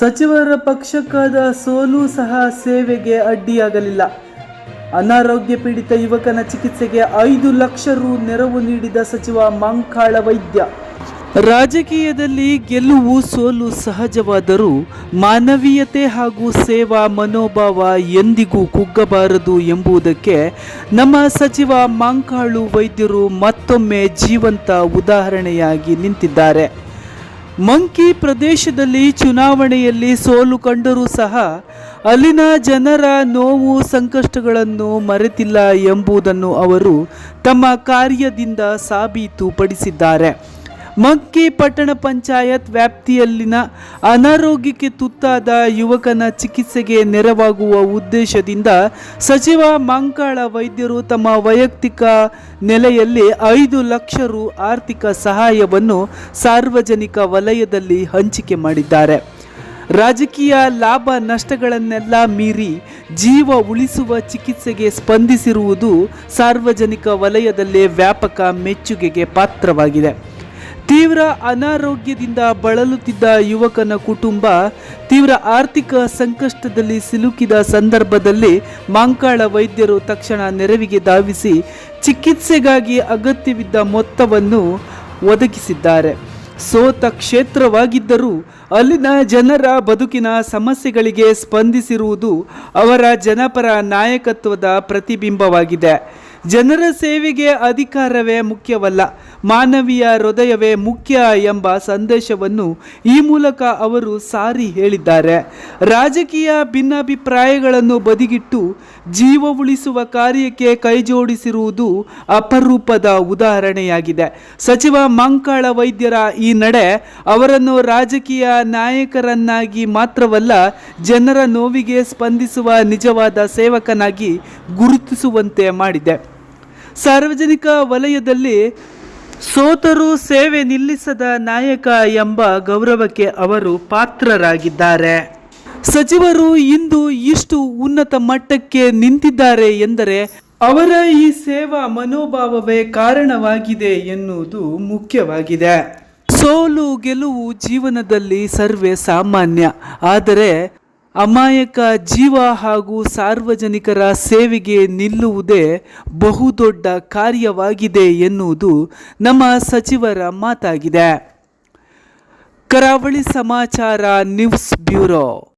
ಸಚಿವರ ಪಕ್ಷಕ್ಕಾದ ಸೋಲು ಸಹ ಸೇವೆಗೆ ಅಡ್ಡಿಯಾಗಲಿಲ್ಲ. ಅನಾರೋಗ್ಯ ಪೀಡಿತ ಯುವಕನ ಚಿಕಿತ್ಸೆಗೆ ಐದು ಲಕ್ಷ ರು ನೆರವು ನೀಡಿದ ಸಚಿವ ಮಂಕಾಳ ವೈದ್ಯ. ರಾಜಕೀಯದಲ್ಲಿ ಗೆಲುವು ಸೋಲು ಸಹಜವಾದರೂ ಮಾನವೀಯತೆ ಹಾಗೂ ಸೇವಾ ಮನೋಭಾವ ಎಂದಿಗೂ ಕುಗ್ಗಬಾರದು ಎಂಬುದಕ್ಕೆ ನಮ್ಮ ಸಚಿವ ಮಾಂಕಾಳು ವೈದ್ಯರು ಮತ್ತೊಮ್ಮೆ ಜೀವಂತ ಉದಾಹರಣೆಯಾಗಿ ನಿಂತಿದ್ದಾರೆ. ಮಂಕಿ ಪ್ರದೇಶದಲ್ಲಿ ಚುನಾವಣೆಯಲ್ಲಿ ಸೋಲು ಕಂಡರೂ ಸಹ ಅಲ್ಲಿನ ಜನರ ನೋವು ಸಂಕಷ್ಟಗಳನ್ನು ಮರೆತಿಲ್ಲ ಎಂಬುದನ್ನು ಅವರು ತಮ್ಮ ಕಾರ್ಯದಿಂದ ಸಾಬೀತುಪಡಿಸಿದ್ದಾರೆ. ಮಂಕಿ ಪಟ್ಟಣ ಪಂಚಾಯತ್ ವ್ಯಾಪ್ತಿಯಲ್ಲಿನ ಅನಾರೋಗ್ಯಕ್ಕೆ ತುತ್ತಾದ ಯುವಕನ ಚಿಕಿತ್ಸೆಗೆ ನೆರವಾಗುವ ಉದ್ದೇಶದಿಂದ ಸಚಿವ ಮಂಕಾಳ ವೈದ್ಯರು ತಮ್ಮ ವೈಯಕ್ತಿಕ ನೆಲೆಯಲ್ಲಿ ಐದು ಲಕ್ಷ ರು ಆರ್ಥಿಕ ಸಹಾಯವನ್ನು ಸಾರ್ವಜನಿಕ ವಲಯದಲ್ಲಿ ಹಂಚಿಕೆ ಮಾಡಿದ್ದಾರೆ. ರಾಜಕೀಯ ಲಾಭ ನಷ್ಟಗಳನ್ನೆಲ್ಲ ಮೀರಿ ಜೀವ ಉಳಿಸುವ ಚಿಕಿತ್ಸೆಗೆ ಸ್ಪಂದಿಸಿರುವುದು ಸಾರ್ವಜನಿಕ ವಲಯದಲ್ಲೇ ವ್ಯಾಪಕ ಮೆಚ್ಚುಗೆಗೆ ಪಾತ್ರವಾಗಿದೆ. ತೀವ್ರ ಅನಾರೋಗ್ಯದಿಂದ ಬಳಲುತ್ತಿದ್ದ ಯುವಕನ ಕುಟುಂಬ ತೀವ್ರ ಆರ್ಥಿಕ ಸಂಕಷ್ಟದಲ್ಲಿ ಸಿಲುಕಿದ ಸಂದರ್ಭದಲ್ಲಿ ಮಾಂಕಾಳ ವೈದ್ಯರು ತಕ್ಷಣ ನೆರವಿಗೆ ಧಾವಿಸಿ ಚಿಕಿತ್ಸೆಗಾಗಿ ಅಗತ್ಯವಿದ್ದ ಮೊತ್ತವನ್ನು ಒದಗಿಸಿದ್ದಾರೆ. ಸೋತ ಕ್ಷೇತ್ರವಾಗಿದ್ದರೂ ಅಲ್ಲಿನ ಜನರ ಬದುಕಿನ ಸಮಸ್ಯೆಗಳಿಗೆ ಸ್ಪಂದಿಸಿರುವುದು ಅವರ ಜನಪರ ನಾಯಕತ್ವದ ಪ್ರತಿಬಿಂಬವಾಗಿದೆ. ಜನರ ಸೇವೆಗೆ ಅಧಿಕಾರವೇ ಮುಖ್ಯವಲ್ಲ. ಮಾನವೀಯ ಹೃದಯವೇ ಮುಖ್ಯ ಎಂಬ ಸಂದೇಶವನ್ನು ಈ ಮೂಲಕ ಅವರು ಸಾರಿ ಹೇಳಿದ್ದಾರೆ. ರಾಜಕೀಯ ಭಿನ್ನಾಭಿಪ್ರಾಯಗಳನ್ನು ಬದಿಗಿಟ್ಟು ಜೀವ ಉಳಿಸುವ ಕಾರ್ಯಕ್ಕೆ ಕೈಜೋಡಿಸಿರುವುದು ಅಪರೂಪದ ಉದಾಹರಣೆಯಾಗಿದೆ. ಸಚಿವ ಮಂಕಾಳ ವೈದ್ಯರ ಈ ನಡೆ ಅವರನ್ನು ರಾಜಕೀಯ ನಾಯಕರನ್ನಾಗಿ ಮಾತ್ರವಲ್ಲ, ಜನರ ನೋವಿಗೆ ಸ್ಪಂದಿಸುವ ನಿಜವಾದ ಸೇವಕನಾಗಿ ಗುರುತಿಸುವಂತೆ ಮಾಡಿದೆ. ಸಾರ್ವಜನಿಕ ವಲಯದಲ್ಲಿ ಸೋತರು ಸೇವೆ ನಿಲ್ಲಿಸದ ನಾಯಕ ಎಂಬ ಗೌರವಕ್ಕೆ ಅವರು ಪಾತ್ರರಾಗಿದ್ದಾರೆ. ಸಚಿವರು ಇಂದು ಇಷ್ಟು ಉನ್ನತ ಮಟ್ಟಕ್ಕೆ ನಿಂತಿದ್ದಾರೆ ಎಂದರೆ ಅವರ ಈ ಸೇವಾ ಮನೋಭಾವವೇ ಕಾರಣವಾಗಿದೆ ಎನ್ನುವುದು ಮುಖ್ಯವಾಗಿದೆ. ಸೋಲು ಗೆಲುವು ಜೀವನದಲ್ಲಿ ಸರ್ವೇ ಸಾಮಾನ್ಯ. ಆದರೆ ಅಮಾಯಕ ಜೀವ ಹಾಗೂ ಸಾರ್ವಜನಿಕರ ಸೇವೆಗೆ ನಿಲ್ಲುವುದೇ ಬಹುದೊಡ್ಡ ಕಾರ್ಯವಾಗಿದೆ ಎನ್ನುವುದು ನಮ್ಮ ಸಚಿವರ ಮಾತಾಗಿದೆ. ಕರಾವಳಿ ಸಮಾಚಾರ ನ್ಯೂಸ್ ಬ್ಯೂರೋ.